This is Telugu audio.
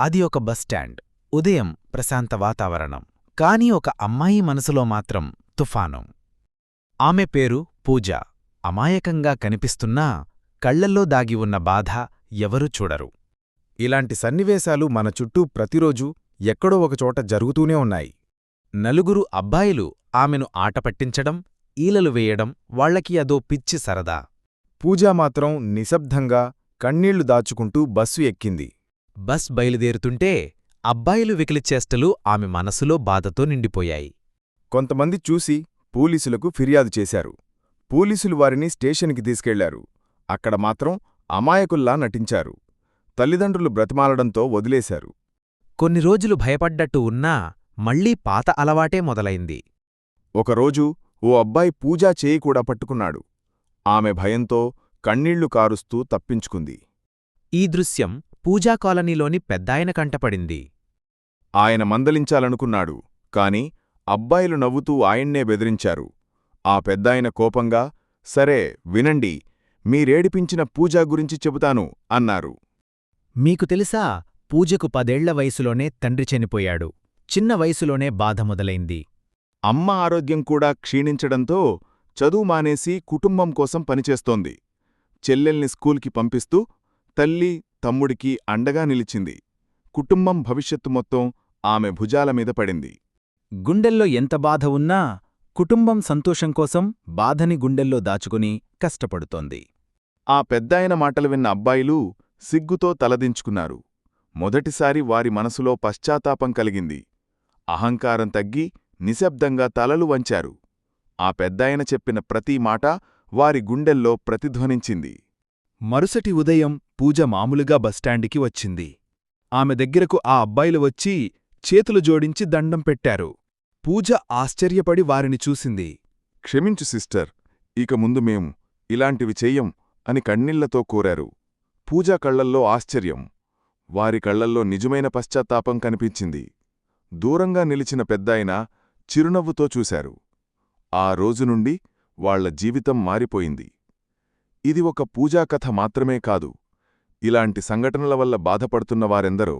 అది ఒక బస్టాండ్ ఉదయం ప్రశాంత వాతావరణం. కాని ఒక అమ్మాయి మనసులో మాత్రం తుఫాను. ఆమె పేరు పూజ. అమాయకంగా కనిపిస్తున్నా కళ్ళల్లో దాగి ఉన్న బాధ ఎవరూ చూడరు. ఇలాంటి సన్నివేశాలు మన చుట్టూ ప్రతిరోజూ ఎక్కడో ఒకచోట జరుగుతూనే ఉన్నాయి. నలుగురు అబ్బాయిలు ఆమెను ఆట పట్టించడం ఈలలు వేయడం వాళ్ళకి అదో పిచ్చి సరదా. పూజ మాత్రం నిశ్శబ్దంగా కన్నీళ్ళు దాచుకుంటూ బస్సు ఎక్కింది. బస్ బయలుదేరుతుంటే అబ్బాయిలు వికిలిచేష్టలు ఆమె మనసులో బాధతో నిండిపోయాయి. కొంతమంది చూసి పోలీసులకు ఫిర్యాదు చేశారు. పోలీసులు వారిని స్టేషన్కి తీసుకెళ్ళారు. అక్కడ మాత్రం అమాయకుల్లా నటించారు. తల్లిదండ్రులు బ్రతిమాలడంతో వదిలేశారు. కొన్ని రోజులు భయపడ్డట్టు ఉన్నా మళ్ళీ పాత అలవాటే మొదలైంది. ఒకరోజు ఓ అబ్బాయి పూజా చేయి కూడా పట్టుకున్నాడు. ఆమె భయంతో కన్నీళ్ళు కారుస్తూ తప్పించుకుంది. ఈ దృశ్యం పూజా కాలనీలోని పెద్దాయన కంటపడింది. ఆయన మందలించాలనుకున్నాడు కాని అబ్బాయిలు నవ్వుతూ ఆయన్నే బెదిరించారు. ఆ పెద్దాయన కోపంగా సరే వినండి మీరేడిపించిన పూజా గురించి చెబుతాను అన్నారు. మీకు తెలుసా పూజకు పదేళ్ళ వయసులోనే తండ్రి చనిపోయాడు. చిన్న వయసులోనే బాధ మొదలైంది. అమ్మ ఆరోగ్యం కూడా క్షీణించడంతో చదువు మానేసి కుటుంబం కోసం పనిచేస్తోంది. చెల్లెల్ని స్కూల్కి పంపిస్తూ తల్లి తమ్ముడికి అండగా నిలిచింది. కుటుంబం భవిష్యత్తు మొత్తం ఆమె భుజాల మీద పడింది. గుండెల్లో ఎంత బాధ ఉన్నా కుటుంబం సంతోషం కోసం బాధని గుండెల్లో దాచుకుని కష్టపడుతోంది. ఆ పెద్దాయన మాటలు విన్న అబ్బాయిలు సిగ్గుతో తలదించుకున్నారు. మొదటిసారి వారి మనసులో పశ్చాత్తాపం కలిగింది. అహంకారం తగ్గి నిశ్శబ్దంగా తలలు వంచారు. ఆ పెద్దాయన చెప్పిన ప్రతి మాట వారి గుండెల్లో ప్రతిధ్వనించింది. మరుసటి ఉదయం పూజ మామూలుగా బస్టాండికి వచ్చింది. ఆమె దగ్గరకు ఆ అబ్బాయిలు వచ్చి చేతులు జోడించి దండం పెట్టారు. పూజ ఆశ్చర్యపడి వారిని చూసింది. క్షమించు సిస్టర్. ఇక ముందు మేం ఇలాంటివి చెయ్యం అని కన్నీళ్ళతో కోరారు. పూజా కళ్ళల్లో ఆశ్చర్యం. వారి కళ్ళల్లో నిజమైన పశ్చాత్తాపం కనిపించింది. దూరంగా నిలిచిన పెద్దాయన చిరునవ్వుతో చూశారు. ఆ రోజు నుండి వాళ్ళ జీవితం మారిపోయింది. ఇది ఒక పూజా కథ మాత్రమే కాదు. ఇలాంటి సంఘటనల వల్ల బాధపడుతున్న వారెందరో